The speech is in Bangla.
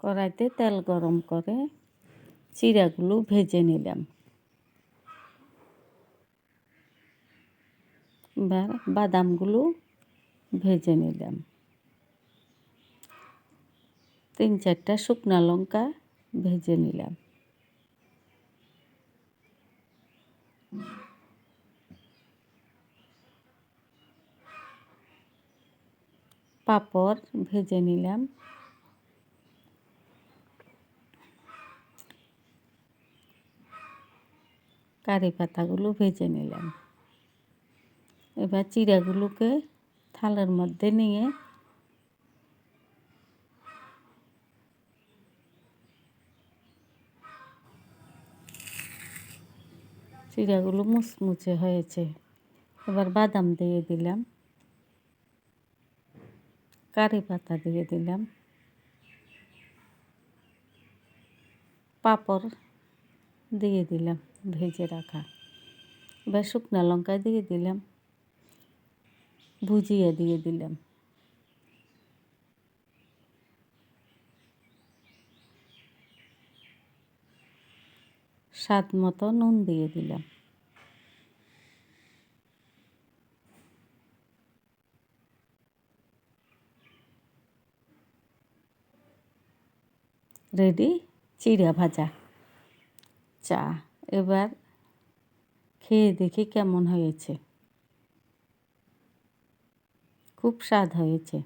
কড়াইতে তেল গরম করে চিড়াগুলো ভেজে নিলাম। এবার বাদামগুলো ভেজে নিলাম। তিন চারটা শুকনা লঙ্কা ভেজে নিলাম। পাপড় ভেজে নিলাম। কারি পাতাগুলো ভেজে নিলাম। এবার চিড়াগুলোকে থালের মধ্যে নিয়ে চিড়াগুলো মুচমুচে হয়েছে। এবার বাদাম দিয়ে দিলাম। কারি পাতা দিয়ে দিলাম। পাঁপড় দিয়ে দিলাম, ভেজে রাখা। এবার শুকনো লঙ্কা দিয়ে দিলাম, ভুজিয়ে দিয়ে দিলাম। স্বাদ মতো নুন দিয়ে দিলাম। রেডি? চিড়া ভাজা। চা এবার খেয়ে দেখি কেমন হয়েছে। খুব স্বাদ হয়েছে।